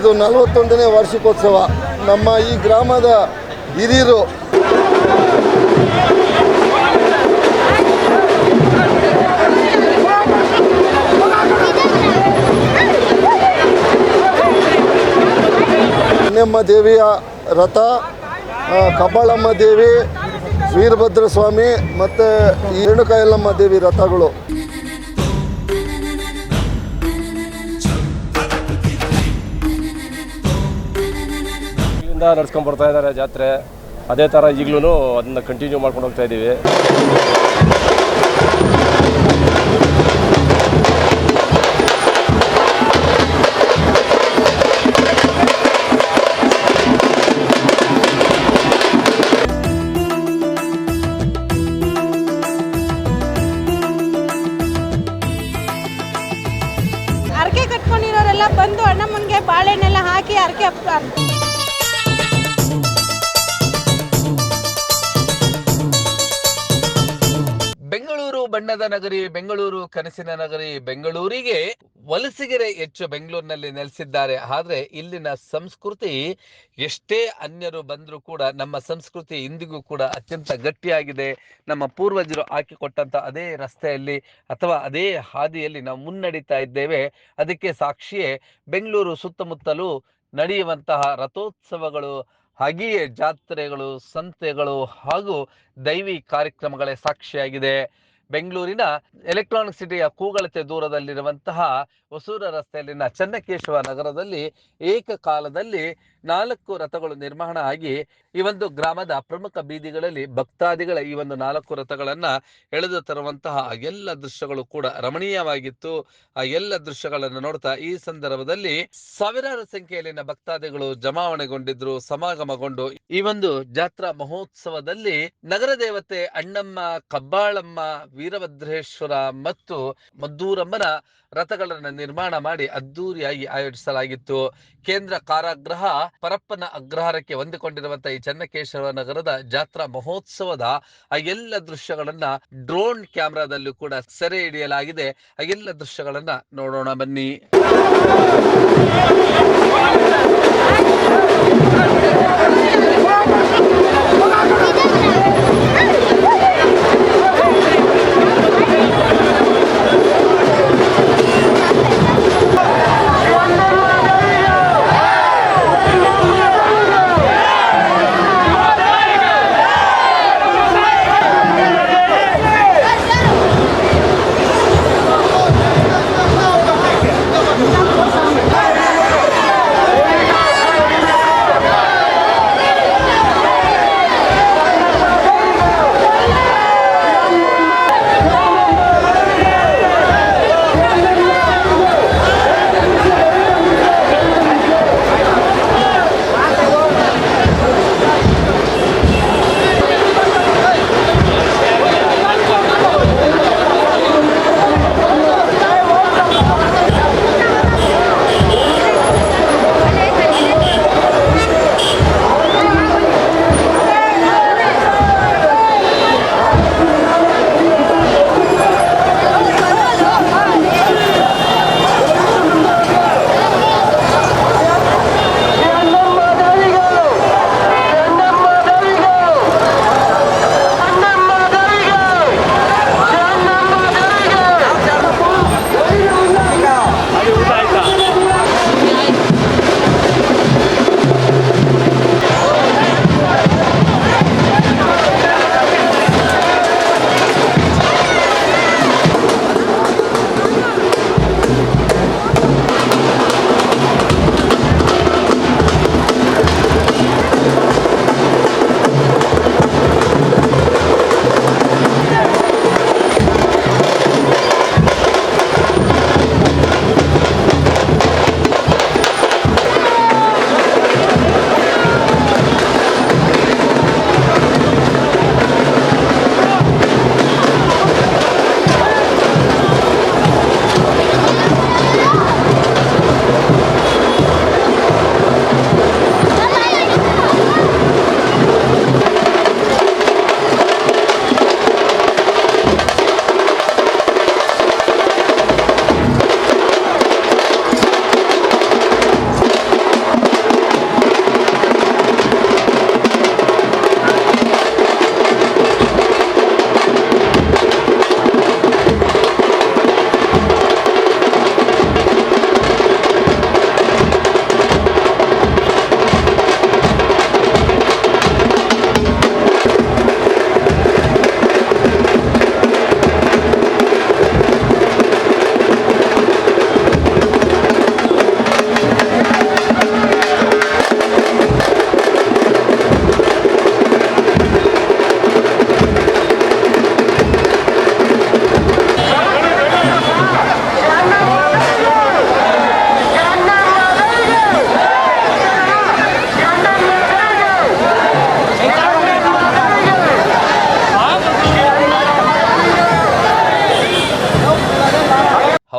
ಇದು ನಲವತ್ತೊಂದನೇ ವಾರ್ಷಿಕೋತ್ಸವ. ನಮ್ಮ ಈ ಗ್ರಾಮದ ಹಿರಿಯರು. ಚೆನ್ನಮ್ಮ ದೇವಿಯ ರಥ ಕಬ್ಬಾಳಮ್ಮ ದೇವಿ ವೀರಭದ್ರ ಸ್ವಾಮಿ ಮತ್ತು ರೇಣುಕಾಯಲ್ಲಮ್ಮ ದೇವಿ ರಥಗಳು. ಇಲ್ಲಿಂದ ನಡ್ಸ್ಕೊಂಡ್ ಬರ್ತಾ ಇದ್ದಾರೆ ಜಾತ್ರೆ. ಅದೇ ಥರ ಈಗಲೂ ಅದನ್ನ ಕಂಟಿನ್ಯೂ ಮಾಡ್ಕೊಂಡು ಹೋಗ್ತಾ ಇದ್ದೀವಿ ಬಣ್ಣದ ನಗರಿ ಬೆಂಗಳೂರು, ಕನಸಿನ ನಗರಿ ಬೆಂಗಳೂರಿಗೆ ವಲಸಿಗರೇ ಹೆಚ್ಚು ಬೆಂಗಳೂರಿನಲ್ಲಿ ನೆಲೆಸಿದ್ದಾರೆ. ಆದ್ರೆ ಇಲ್ಲಿನ ಸಂಸ್ಕೃತಿ ಎಷ್ಟೇ ಅನ್ಯರು ಬಂದರೂ ಕೂಡ ನಮ್ಮ ಸಂಸ್ಕೃತಿ ಇಂದಿಗೂ ಕೂಡ ಅತ್ಯಂತ ಗಟ್ಟಿಯಾಗಿದೆ. ನಮ್ಮ ಪೂರ್ವಜರು ಹಾಕಿಕೊಟ್ಟಂತ ಅದೇ ರಸ್ತೆಯಲ್ಲಿ ಅಥವಾ ಅದೇ ಹಾದಿಯಲ್ಲಿ ನಾವು ಮುನ್ನಡೀತಾ ಇದ್ದೇವೆ. ಅದಕ್ಕೆ ಸಾಕ್ಷಿಯೇ ಬೆಂಗಳೂರು ಸುತ್ತಮುತ್ತಲು ನಡೆಯುವಂತಹ ರಥೋತ್ಸವಗಳು, ಹಾಗೆಯೇ ಜಾತ್ರೆಗಳು, ಸಂತೆಗಳು ಹಾಗೂ ದೈವಿ ಕಾರ್ಯಕ್ರಮಗಳೇ ಸಾಕ್ಷಿಯಾಗಿದೆ. ಬೆಂಗಳೂರಿನ ಎಲೆಕ್ಟ್ರಾನಿಕ್ ಸಿಟಿಯ ಕೂಗಳತೆ ದೂರದಲ್ಲಿರುವಂತಹ ಹೊಸೂರ ರಸ್ತೆಯಲ್ಲಿನ ಚನ್ನಕೇಶವ ನಗರದಲ್ಲಿ ಏಕಕಾಲದಲ್ಲಿ ನಾಲ್ಕು ರಥಗಳು ನಿರ್ಮಾಣ ಆಗಿ ಈ ಒಂದು ಗ್ರಾಮದ ಪ್ರಮುಖ ಬೀದಿಗಳಲ್ಲಿ ಭಕ್ತಾದಿಗಳ ಈ ಒಂದು ನಾಲ್ಕು ರಥಗಳನ್ನ ಎಳೆದು ತರುವಂತಹ ಎಲ್ಲ ದೃಶ್ಯಗಳು ಕೂಡ ರಮಣೀಯವಾಗಿತ್ತು. ಆ ಎಲ್ಲ ದೃಶ್ಯಗಳನ್ನು ನೋಡ್ತಾ ಈ ಸಂದರ್ಭದಲ್ಲಿ ಸಾವಿರಾರು ಸಂಖ್ಯೆಯಲ್ಲಿನ ಭಕ್ತಾದಿಗಳು ಜಮಾವಣೆಗೊಂಡಿದ್ರು, ಸಮಾಗಮಗೊಂಡು. ಈ ಒಂದು ಜಾತ್ರಾ ಮಹೋತ್ಸವದಲ್ಲಿ ನಗರ ದೇವತೆ ಅಣ್ಣಮ್ಮ, ಕಬ್ಬಾಳಮ್ಮ ವೀರಭದ್ರೇಶ್ವರ ಮತ್ತು ಮದ್ದೂರಮ್ಮನ ರಥಗಳನ್ನು ನಿರ್ಮಾಣ ಮಾಡಿ ಅದ್ದೂರಿಯಾಗಿ ಆಯೋಜಿಸಲಾಗಿತ್ತು. ಕೇಂದ್ರ ಕಾರಾಗೃಹ ಪರಪ್ಪನ ಅಗ್ರಹಾರಕ್ಕೆ ಹೊಂದಿಕೊಂಡಿರುವಂತಹ ಈ ಚನ್ನಕೇಶವ ನಗರದ ಜಾತ್ರಾ ಮಹೋತ್ಸವದ ಆ ಎಲ್ಲ ದೃಶ್ಯಗಳನ್ನ ಡ್ರೋನ್ ಕ್ಯಾಮೆರಾದಲ್ಲೂ ಕೂಡ ಸೆರೆ ಹಿಡಿಯಲಾಗಿದೆ. ಆ ಎಲ್ಲ ದೃಶ್ಯಗಳನ್ನ ನೋಡೋಣ ಬನ್ನಿ.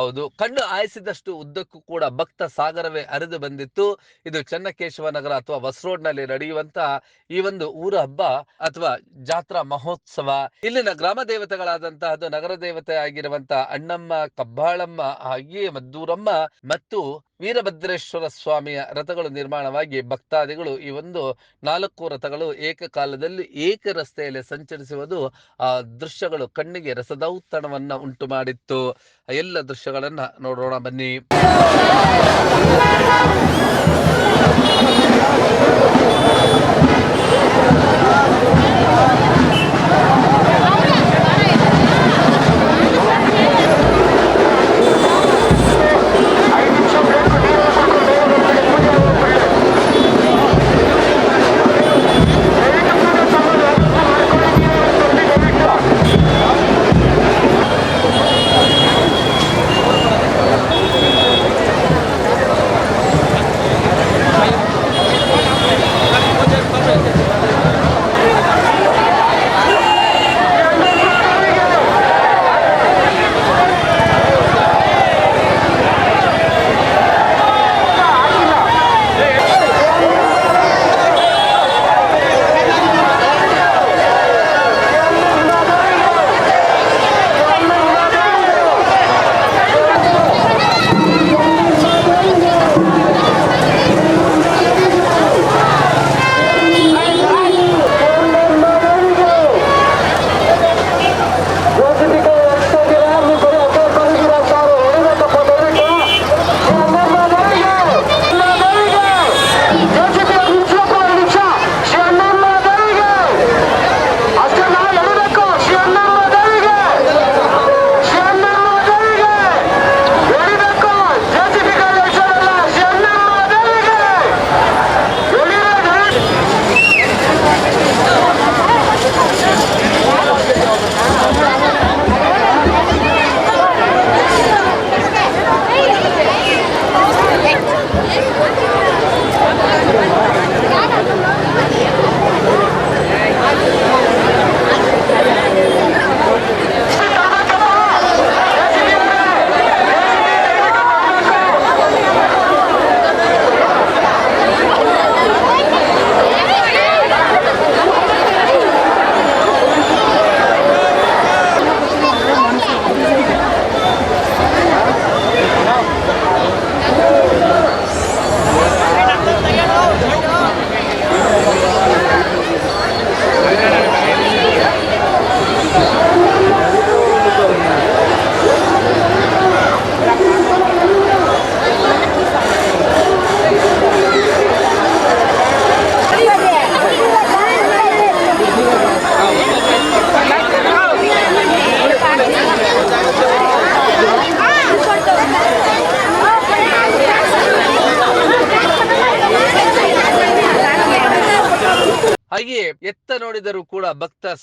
ಹೌದು. ಕಣ್ಣು ಆಯಿಸಿದಷ್ಟು ಉದ್ದಕ್ಕೂ ಕೂಡ ಭಕ್ತ ಸಾಗರವೇ ಹರಿದು ಬಂದಿತ್ತು. ಇದು ಚನ್ನಕೇಶವ ನಗರ ಅಥವಾ ಬಸ್ನಲ್ಲಿ ನಡೆಯುವಂತ ಈ ಒಂದು ಊರ ಹಬ್ಬ ಅಥವಾ ಜಾತ್ರಾ ಮಹೋತ್ಸವ. ಇಲ್ಲಿನ ಗ್ರಾಮ ದೇವತೆಗಳಾದಂತಹದ್ದು ನಗರ ದೇವತೆ ಆಗಿರುವಂತ ಅಣ್ಣಮ್ಮ, ಕಬ್ಬಾಳಮ್ಮ, ಹಾಗೆಯೇ ಮದ್ದೂರಮ್ಮ ಮತ್ತು ವೀರಭದ್ರೇಶ್ವರ ಸ್ವಾಮಿಯ ರಥಗಳು ನಿರ್ಮಾಣವಾಗಿ ಭಕ್ತಾದಿಗಳು ಈ ಒಂದು ನಾಲ್ಕು ರಥಗಳು ಏಕಕಾಲದಲ್ಲಿ ಏಕ ರಸ್ತೆಯಲ್ಲಿ ಸಂಚರಿಸುವುದು ಆ ದೃಶ್ಯಗಳು ಕಣ್ಣಿಗೆ ರಸದೌತಣವನ್ನ ಉಂಟು ಮಾಡಿತ್ತು. ಎಲ್ಲ ದೃಶ್ಯಗಳನ್ನು ನೋಡೋಣ ಬನ್ನಿ.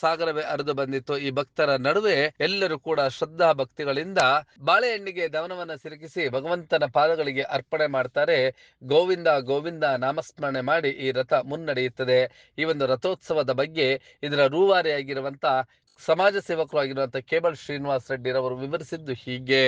ಸಾಗರವೇ ಹರಿದು ಬಂದಿತ್ತು. ಈ ಭಕ್ತರ ನಡುವೆ ಎಲ್ಲರೂ ಕೂಡ ಶ್ರದ್ಧಾ ಭಕ್ತಿಗಳಿಂದ ಬಾಳೆಹಣ್ಣಿಗೆ ದವನವನ್ನ ಸಿಲುಕಿಸಿ ಭಗವಂತನ ಪಾದಗಳಿಗೆ ಅರ್ಪಣೆ ಮಾಡ್ತಾರೆ. ಗೋವಿಂದ ಗೋವಿಂದ ನಾಮಸ್ಮರಣೆ ಮಾಡಿ ಈ ರಥ ಮುನ್ನಡೆಯುತ್ತದೆ. ಈ ಒಂದು ರಥೋತ್ಸವದ ಬಗ್ಗೆ ಇದರ ರೂವಾರಿಯಾಗಿರುವಂತ ಸಮಾಜ ಸೇವಕರು ಆಗಿರುವಂತ ಕೇಬಲ್ ಶ್ರೀನಿವಾಸ್ ರೆಡ್ಡಿರವರು ವಿವರಿಸಿದ್ದು ಹೀಗೆ.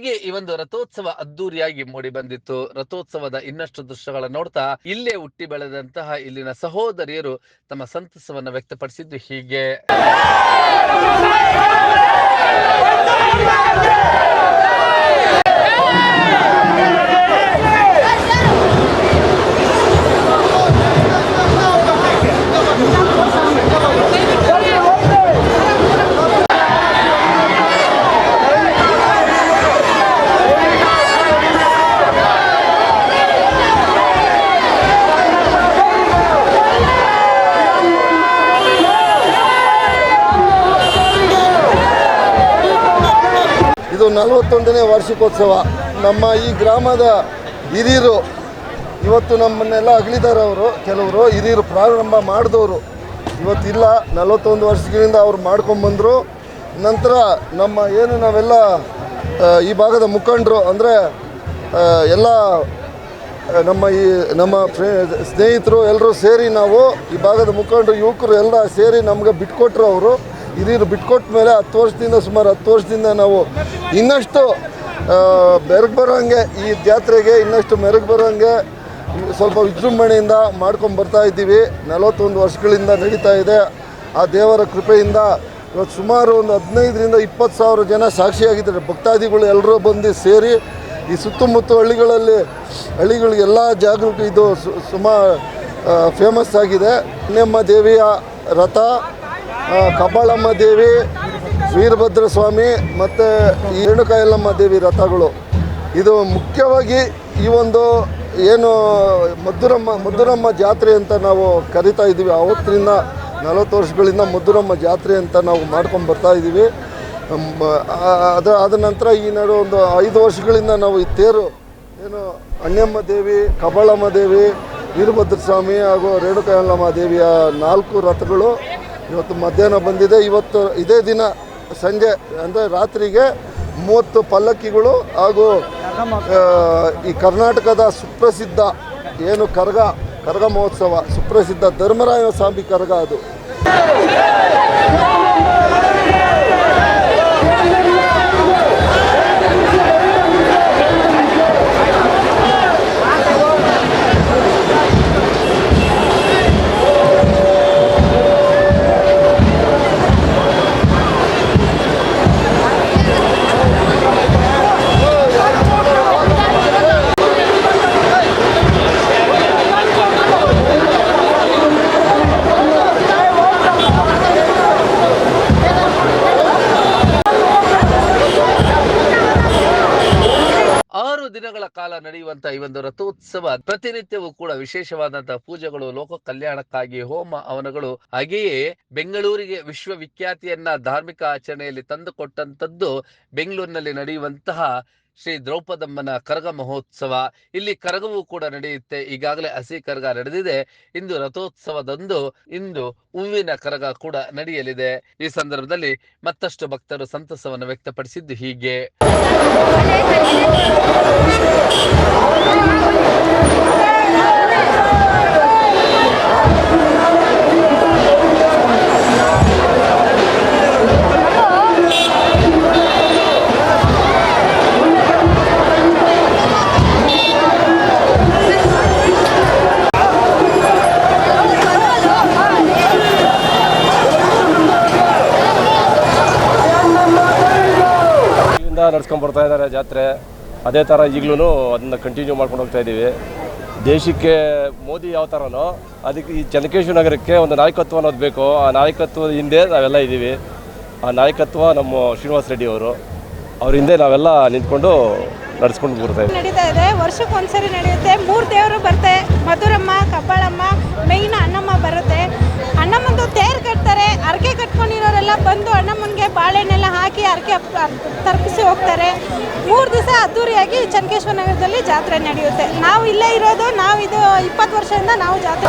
ಹಾಗೆ ಈ ಒಂದು ರಥೋತ್ಸವ ಅದ್ದೂರಿಯಾಗಿ ಮೂಡಿ ಬಂದಿತ್ತು. ರಥೋತ್ಸವದ ಇನ್ನಷ್ಟು ದೃಶ್ಯಗಳ ನೋಡ್ತಾ ಇಲ್ಲೇ ಹುಟ್ಟಿ ಬೆಳೆದಂತಹ ಇಲ್ಲಿನ ಸಹೋದರಿಯರು ತಮ್ಮ ಸಂತಸವನ್ನ ವ್ಯಕ್ತಪಡಿಸಿದ್ದು ಹೀಗೆ. ನಲವತ್ತೊಂದನೇ ವಾರ್ಷಿಕೋತ್ಸವ. ನಮ್ಮ ಈ ಗ್ರಾಮದ ಹಿರಿಯರು, ಇವತ್ತು ನಮ್ಮನ್ನೆಲ್ಲ ಅಗಲಿದ್ದಾರೆ ಅವರು, ಕೆಲವರು ಹಿರಿಯರು ಪ್ರಾರಂಭ ಮಾಡಿದವರು. ಇವತ್ತಿಲ್ಲ, ನಲವತ್ತೊಂದು ವರ್ಷಗಳಿಂದ ಅವ್ರು ಮಾಡ್ಕೊಂಬಂದರು ನಂತರ ನಮ್ಮ ಏನು ನಾವೆಲ್ಲ ಈ ಭಾಗದ ಮುಖಂಡರು, ಅಂದರೆ ಎಲ್ಲ ನಮ್ಮ ಈ, ನಮ್ಮ ಫ್ರೇ, ಸ್ನೇಹಿತರು ಎಲ್ಲರೂ ಸೇರಿ ನಾವು ಈ ಭಾಗದ ಮುಖಂಡರು, ಯುವಕರು ಎಲ್ಲ ಸೇರಿ ನಮ್ಗೆ ಬಿಟ್ಕೊಟ್ರು ಅವರು. ಹಿರಿಯರು ಬಿಟ್ಕೊಟ್ಟ ಮೇಲೆ ಹತ್ತು ವರ್ಷದಿಂದ ಸುಮಾರು ಹತ್ತು ವರ್ಷದಿಂದ ನಾವು ಇನ್ನಷ್ಟು ಮೆರುಗು ಬರೋಂಗೆ ಈ ಜಾತ್ರೆಗೆ ಇನ್ನಷ್ಟು ಮೆರುಗು ಬರೋಂಗೆ ಸ್ವಲ್ಪ ವಿಜೃಂಭಣೆಯಿಂದ ಮಾಡ್ಕೊಂಡು ಬರ್ತಾ ಇದ್ದೀವಿ. ನಲವತ್ತೊಂದು ವರ್ಷಗಳಿಂದ ನಡೀತಾ ಇದೆ. ಆ ದೇವರ ಕೃಪೆಯಿಂದ ಇವತ್ತು ಸುಮಾರು ಒಂದು ಹದಿನೈದರಿಂದ ಇಪ್ಪತ್ತು ಸಾವಿರ ಜನ ಸಾಕ್ಷಿಯಾಗಿದ್ದಾರೆ. ಭಕ್ತಾದಿಗಳು ಎಲ್ಲರೂ ಬಂದು ಸೇರಿ ಈ ಸುತ್ತಮುತ್ತ ಹಳ್ಳಿಗಳಲ್ಲಿ ಹಳ್ಳಿಗಳಿಗೆಲ್ಲ ಜಾಗೃತಿ ಇದು ಸುಮಾ ಫೇಮಸ್ ಆಗಿದೆ. ನಿಮ್ಮ ದೇವಿಯ ರಥ ಕಬ್ಬಾಳಮ್ಮ ದೇವಿ, ವೀರಭದ್ರ ಸ್ವಾಮಿ ಮತ್ತು ಈ ರೇಣುಕಾಯಲ್ಲಮ್ಮ ದೇವಿ ರಥಗಳು. ಇದು ಮುಖ್ಯವಾಗಿ ಈ ಒಂದು ಏನು ಮಧುರಮ್ಮ ಮಧುರಮ್ಮ ಜಾತ್ರೆ ಅಂತ ನಾವು ಕರಿತಾ ಇದ್ದೀವಿ. ಅವತ್ತಿನಿಂದ ನಲವತ್ತು ವರ್ಷಗಳಿಂದ ಮಧುರಮ್ಮ ಜಾತ್ರೆ ಅಂತ ನಾವು ಮಾಡ್ಕೊಂಡು ಬರ್ತಾ ಇದ್ದೀವಿ. ಅದು ಅದ ನಂತರ ಈ ನಡು ಒಂದು ಐದು ವರ್ಷಗಳಿಂದ ನಾವು ಈ ತೇರು, ಏನು ಅಣ್ಣಮ್ಮ ದೇವಿ ಕಬಾಳಮ್ಮ ದೇವಿ, ವೀರಭದ್ರ ಸ್ವಾಮಿ ಹಾಗೂ ರೇಣುಕಾಯಲ್ಲಮ್ಮ ದೇವಿಯ ನಾಲ್ಕು ರಥಗಳು ಇವತ್ತು ಮಧ್ಯಾಹ್ನ ಬಂದಿದೆ. ಇವತ್ತು ಇದೇ ದಿನ ಸಂಜೆ, ಅಂದರೆ ರಾತ್ರಿಗೆ ಮೂವತ್ತು ಪಲ್ಲಕ್ಕಿಗಳು ಹಾಗೂ ಈ ಕರ್ನಾಟಕದ ಸುಪ್ರಸಿದ್ಧ ಏನು ಕರಗ ಕರಗ ಮಹೋತ್ಸವ, ಸುಪ್ರಸಿದ್ಧ ಧರ್ಮರಾಯ ಸ್ವಾಮಿ ಕರಗ ಅದು. ಕಾಲ ನಡೆಯುವಂತಹ ಈ ಒಂದು ರಥೋತ್ಸವ ಪ್ರತಿನಿತ್ಯವೂ ಕೂಡ ವಿಶೇಷವಾದಂತಹ ಪೂಜೆಗಳು, ಲೋಕ ಕಲ್ಯಾಣಕ್ಕಾಗಿ ಹೋಮ ಅವನಗಳು ಹಾಗೆಯೇ ಬೆಂಗಳೂರಿಗೆ ವಿಶ್ವವಿಖ್ಯಾತಿಯನ್ನ ಧಾರ್ಮಿಕ ಆಚರಣೆಯಲ್ಲಿ ತಂದುಕೊಟ್ಟಂತದ್ದು ಬೆಂಗಳೂರಿನಲ್ಲಿ ನಡೆಯುವಂತಹ ಶ್ರೀ ದ್ರೌಪದಮ್ಮನ ಕರಗ ಮಹೋತ್ಸವ. ಇಲ್ಲಿ ಕರಗವು ಕೂಡ ನಡೆಯುತ್ತೆ. ಈಗಾಗಲೇ ಹಸಿ ಕರಗ ನಡೆದಿದೆ. ಇಂದು ರಥೋತ್ಸವದಂದು ಇಂದು ಹೂವಿನ ಕರಗ ಕೂಡ ನಡೆಯಲಿದೆ. ಈ ಸಂದರ್ಭದಲ್ಲಿ ಮತ್ತಷ್ಟು ಭಕ್ತರು ಸಂತಸವನ್ನು ವ್ಯಕ್ತಪಡಿಸಿದ್ದು ಹೀಗೆ. ಇಂದ ಬರ್ತಾ ಇದ್ದಾರೆ ಜಾತ್ರೆ. ಅದೇ ಥರ ಈಗಲೂ ಅದನ್ನ ಕಂಟಿನ್ಯೂ ಮಾಡ್ಕೊಂಡು ಹೋಗ್ತಾ ಇದ್ದೀವಿ ದೇಶಕ್ಕೆ ಮೋದಿ ಯಾವ ಥರನೋ ಅದಕ್ಕೆ ಈ ಚೆನ್ನಕೇಶ್ವರ ನಗರಕ್ಕೆ ಒಂದು ನಾಯಕತ್ವ ಅನ್ನೋದು ಬೇಕು. ಆ ನಾಯಕತ್ವದ ಹಿಂದೆ ನಾವೆಲ್ಲ ಇದ್ದೀವಿ ಆ ನಾಯಕತ್ವ ನಮ್ಮ ಶ್ರೀನಿವಾಸ ರೆಡ್ಡಿ ಅವರು. ಅವ್ರ ಹಿಂದೆ ನಾವೆಲ್ಲ ನಿಂತ್ಕೊಂಡು ನಡ್ಸ್ಕೊಂಡು ಬರ್ತಾ ಇದೆ ನಡೀತಾ ಇದೆ. ವರ್ಷಕ್ಕೆ ಒಂದ್ಸರಿ ನಡೆಯುತ್ತೆ. ಮೂರು ದೇವರು ಬರ್ತೆ. ಮಧುರಮ್ಮ ಕಬ್ಬಾಳಮ್ಮ ಮೇಯ್ನ್ ಅಣ್ಣಮ್ಮ ಬರುತ್ತೆ. ಅಣ್ಣಮ್ಮಂದು ತೇರು ಕಟ್ತಾರೆ. ಅರ್ಕೆ ಕಟ್ಕೊಂಡಿರೋರೆಲ್ಲ ಬಂದು ಅಣ್ಣಮ್ಮನಿಗೆ ಬಾಳೆಹಣ್ಣೆಲ್ಲ ಹಾಕಿ ಅರ್ಕೆ ತರ್ಪಿಸಿ ಹೋಗ್ತಾರೆ. ಮೂರು ದಿವಸ ಅದ್ದೂರಿಯಾಗಿ ಚನ್ಕೇಶ್ವರ ನಗರದಲ್ಲಿ ಜಾತ್ರೆ ನಡೆಯುತ್ತೆ. ನಾವು ಇಲ್ಲೇ ಇರೋದು ನಾವು ಇದು ಇಪ್ಪತ್ತು ವರ್ಷದಿಂದ ನಾವು ಜಾತ್ರೆ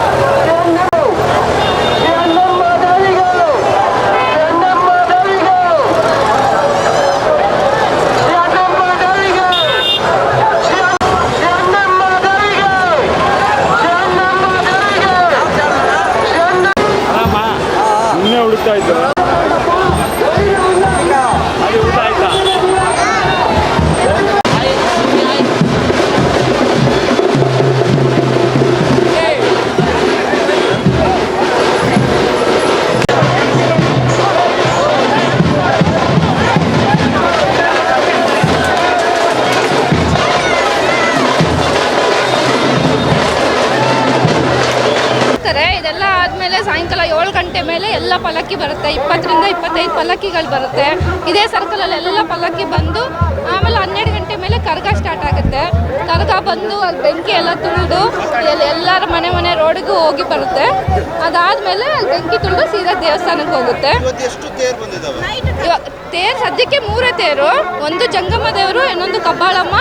ಮಾಡ್ತಾರೆ. ಇದೆಲ್ಲ ಆದಮೇಲೆ ಸಾಯಂಕಾಲ ಏಳು ಗಂಟೆ ಮೇಲೆ ಎಲ್ಲ ಪಲ್ಲಕ್ಕಿ ಬರುತ್ತೆ. ಇಪ್ಪತ್ತರಿಂದ ಇಪ್ಪತ್ತೈದು ಪಲ್ಲಕ್ಕಿಗಳು ಬರುತ್ತೆ. ಇದೇ ಸರ್ಕಲಲ್ಲಿ ಎಲ್ಲ ಪಲ್ಲಕ್ಕಿ ಬಂದು ಆಮೇಲೆ ಹನ್ನೆರಡು ಗಂಟೆ ಮೇಲೆ ಕರ್ಗ ಸ್ಟಾರ್ಟ್ ಆಗುತ್ತೆ. ಕರ್ಗ ಬಂದು ಅಲ್ಲಿ ಬೆಂಕಿ ಎಲ್ಲ ತುಳಿದು ಎಲ್ಲಿ ಎಲ್ಲರ ಮನೆ ಮನೆ ರೋಡಿಗೂ ಹೋಗಿ ಬರುತ್ತೆ. ಅದಾದಮೇಲೆ ಅಲ್ಲಿ ಬೆಂಕಿ ತುಳಿದು ಸೀದಾ ದೇವಸ್ಥಾನಕ್ಕೆ ಹೋಗುತ್ತೆ. ತೇರು ಇವಾಗ ತೇರು ಸದ್ಯಕ್ಕೆ ಮೂರೇ ತೇರು. ಒಂದು ಜಂಗಮ್ಮ ದೇವರು ಇನ್ನೊಂದು ಕಬ್ಬಾಳಮ್ಮ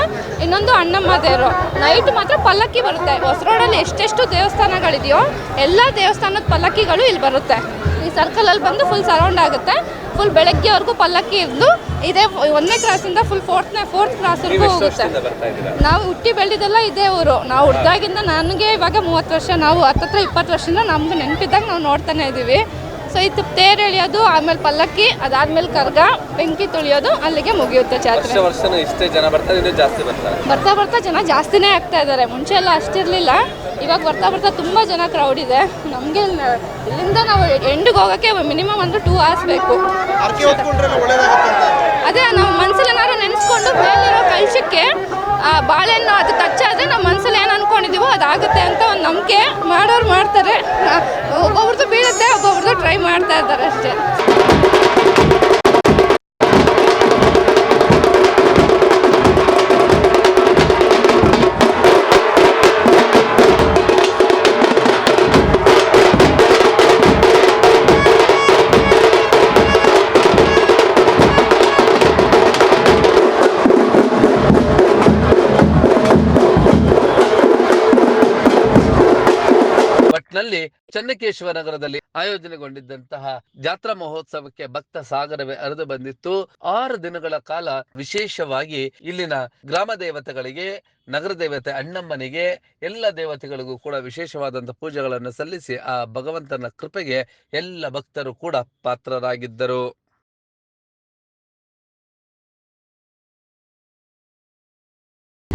ಇನ್ನೊಂದು ಅಣ್ಣಮ್ಮ ದೇವರು. ನೈಟ್ ಮಾತ್ರ ಪಲ್ಲಕ್ಕಿ ಬರುತ್ತೆ. ಹೊಸರೋಡಲ್ಲಿ ಎಷ್ಟೆಷ್ಟು ದೇವಸ್ಥಾನಗಳಿದೆಯೋ ಎಲ್ಲ ದೇವಸ್ಥಾನದ ಪಲ್ಲಕ್ಕಿಗಳು ಇಲ್ಲಿ ಬರುತ್ತೆ. ಈ ಸರ್ಕಲಲ್ಲಿ ಬಂದು ಫುಲ್ ಸರೌಂಡ್ ಆಗುತ್ತೆ. ಫುಲ್ ಬೆಳಗ್ಗೆವರೆಗೂ ಪಲ್ಲಕ್ಕಿ ಇದ್ದು ಇದೇ ಒಂದನೇ ಕ್ರಾಸಿಂದ ಫುಲ್ ಫೋರ್ತ್ನೇ ಫೋರ್ತ್ ಕ್ರಾಸ್ವರೆಗೂ ಹೋಗುತ್ತೆ. ನಾವು ಹುಟ್ಟಿ ಬೆಳೆದಿದ್ದೆಲ್ಲ ಇದೇ ಊರು. ನಾವು ಹುಡ್ದಾಗಿಂದ ನನಗೆ ಇವಾಗ ಮೂವತ್ತು ವರ್ಷ ನಾವು ಹತ್ತತ್ರ ಇಪ್ಪತ್ತು ವರ್ಷದಿಂದ ನಮ್ಗೆ ನೆನಪಿದ್ದಾಗ ನಾವು ನೋಡ್ತಾನೆ ಇದ್ದೀವಿ ಸೊ ಇದು ತೇರು ಎಳೆಯೋದು ಆಮೇಲೆ ಪಲ್ಲಕ್ಕಿ ಅದಾದ್ಮೇಲೆ ಕರ್ಗ ಬೆಂಕಿ ತುಳಿಯೋದು ಅಲ್ಲಿಗೆ ಮುಗಿಯುತ್ತೆ ಜಾತ್ರೆ. ಬರ್ತಾ ಬರ್ತಾ ಜನ ಜಾಸ್ತಿನೇ ಆಗ್ತಾ ಇದ್ದಾರೆ. ಮುಂಚೆ ಎಲ್ಲ ಅಷ್ಟಿರಲಿಲ್ಲ. ಇವಾಗ ಬರ್ತಾ ಬರ್ತಾ ತುಂಬ ಜನ ಕ್ರೌಡ್ ಇದೆ. ನಮಗೆ ಇಲ್ಲಿಂದ ನಾವು ಎಂಡ್ಗೆ ಹೋಗೋಕ್ಕೆ ಮಿನಿಮಮ್ ಅಂದ್ರೆ ಟೂ ಅವರ್ಸ್ ಬೇಕು. ಅದೇ ನಾವು ಮನಸ್ಸಲ್ಲಿ ಏನಾದ್ರು ನೆನೆಸ್ಕೊಂಡು ಮೇಲಿರೋ ಕಲಶಕ್ಕೆ ಆ ಬಾಳೆಹಣ್ಣು ಅದು ಟಚ್ ಆದರೆ ನಮ್ಮ ಮನಸ್ಸಲ್ಲಿ ಏನು ಅನ್ಕೊಂಡಿದೀವೋ ಅದಾಗುತ್ತೆ ಅಂತ ಒಂದು ನಂಬಿಕೆ ಮಾಡೋರು ಮಾಡ್ತಾರೆ. ಒಬ್ಬೊಬ್ರದ್ದು ಬೀಳುತ್ತೆ ಒಬ್ಬೊಬ್ರದ್ದು ಟ್ರೈ ಮಾಡ್ತಾ ಇದ್ದಾರೆ ಅಷ್ಟೇ. ಒಟ್ನಲ್ಲಿ ಚನ್ನಕೇಶವ ನಗರದಲ್ಲಿ ಆಯೋಜನೆಗೊಂಡಿದ್ದಂತಹ ಜಾತ್ರಾ ಮಹೋತ್ಸವಕ್ಕೆ ಭಕ್ತ ಸಾಗರವೇ ಹರಿದು ಬಂದಿತ್ತು. ಆರು ದಿನಗಳ ಕಾಲ ವಿಶೇಷವಾಗಿ ಇಲ್ಲಿನ ಗ್ರಾಮ ದೇವತೆಗಳಿಗೆ, ನಗರ ದೇವತೆ ಅಣ್ಣಮ್ಮನಿಗೆ, ಎಲ್ಲ ದೇವತೆಗಳಿಗೂ ಕೂಡ ವಿಶೇಷವಾದಂತಹ ಪೂಜೆಗಳನ್ನು ಸಲ್ಲಿಸಿ ಆ ಭಗವಂತನ ಕೃಪೆಗೆ ಎಲ್ಲ ಭಕ್ತರು ಕೂಡ ಪಾತ್ರರಾಗಿದ್ದರು.